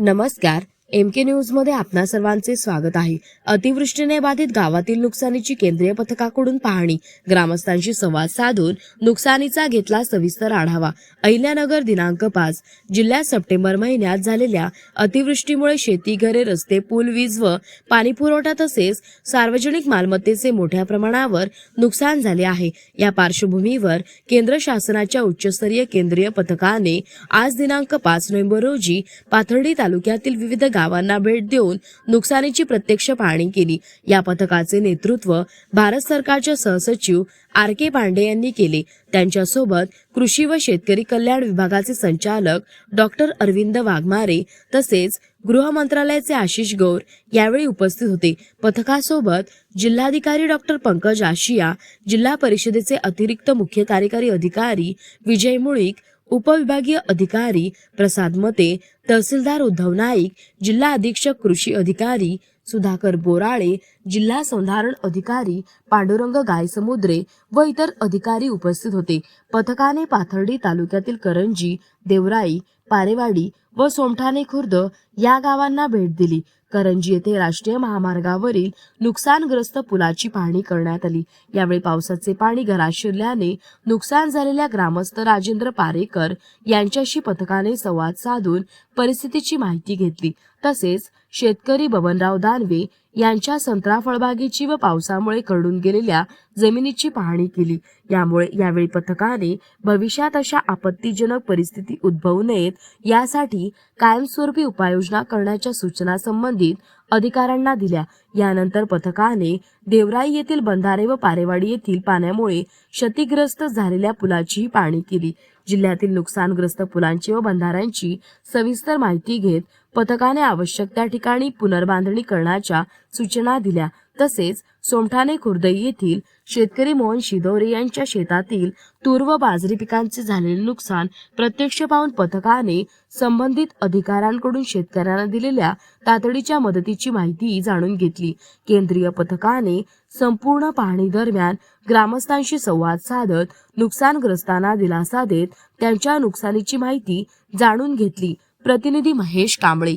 नमस्कार. एम के न्यूजमध्ये आपणा सर्वांचे स्वागत आहे. अतिवृष्टीने बाधित गावातील नुकसानीची केंद्रीय पथकाकडून पाहणी. ग्रामस्थांशी संवाद साधून नुकसानीचा घेतला सविस्तर आढावा. अहिल्यानगर दिनांक पाच जिल्ह्यात सप्टेंबर महिन्यात झालेल्या अतिवृष्टीमुळे शेती घरे रस्ते पूल वीज व पाणीपुरवठा तसेच सार्वजनिक मालमत्तेचे मोठ्या प्रमाणावर नुकसान झाले आहे. या पार्श्वभूमीवर केंद्र शासनाच्या उच्चस्तरीय केंद्रीय पथकाने आज दिनांक पाच नोव्हेंबर रोजी पाथर्डी तालुक्यातील विविध गावांना भेट देऊन नुकसानीची प्रत्यक्ष पाहणी केली. या पथकाचे नेतृत्व भारत सरकारच्या सहसचिव आर के पांडे यांनी केले. त्यांच्यासोबत कृषी व शेतकरी कल्याण विभागाचे संचालक डॉक्टर अरविंद वाघमारे तसेच गृह मंत्रालयाचे आशिष गौर यावेळी उपस्थित होते. पथकासोबत जिल्हाधिकारी डॉक्टर पंकज आशिया जिल्हा परिषदेचे अतिरिक्त मुख्य कार्यकारी अधिकारी विजय मुळीक उपविभागीय अधिकारी प्रसाद मते तहसीलदार उद्धव नाईक जिल्हा अधीक्षक कृषी अधिकारी सुधाकर बोराळे जिल्हा संधारण अधिकारी पांडुरंग गायसमुद्रे व इतर अधिकारी उपस्थित होते. पथकाने पाथर्डी तालुक्यातील करंजी देवराई पारेवाडी व सोमठाणे खुर्द या गावांना भेट दिली. करंजी येथे राष्ट्रीय महामार्गावरील नुकसानग्रस्त पुलाची पाहणी करण्यात आली. यावेळी पावसाचे पाणी घरात शिरल्याने नुकसान झालेल्या ग्रामस्थ राजेंद्र पारेकर यांच्याशी पथकाने संवाद साधून परिस्थितीची माहिती घेतली. तसेच शेतकरी बबनराव दानवे यांच्या संत्रा फळबागेची व पावसामुळे कडून गेलेल्या जमिनीची पाहणी केली. यामुळे यावेळी पथकाने भविष्यात अशा आपत्तीजनक परिस्थिती उद्भवू नयेत यासाठी कायमस्वरूपी उपाययोजना करण्याच्या सूचना संबंधित अधिकाऱ्यांना दिल्या. यानंतर पथकाने देवराई येथील बंधारे व पारेवाडी येथील पाण्यामुळे क्षतिग्रस्त झालेल्या पुलाचीही पाहणी केली. जिल्ह्यातील नुकसानग्रस्त पुलांची व बंधाऱ्यांची सविस्तर माहिती घेत पथकाने आवश्यक त्या ठिकाणी पुनर्बांधणी करण्याच्या सूचना दिल्या. तसेच सोमठाणे खुर्दई येथील शेतकरी मोहन शिदोरे यांच्या शेतातील तूर व बाजरी पिकांचे झालेले नुकसान प्रत्यक्ष पाहून पथकाने संबंधित अधिकाऱ्यांकडून शेतकऱ्यांना दिलेल्या तातडीच्या मदतीची माहिती जाणून घेतली. केंद्रीय पथकाने संपूर्ण पाहणी दरम्यान ग्रामस्थांशी संवाद साधत नुकसानग्रस्तांना दिलासा देत त्यांच्या नुकसानीची माहिती जाणून घेतली. प्रतिनिधी महेश कांबळे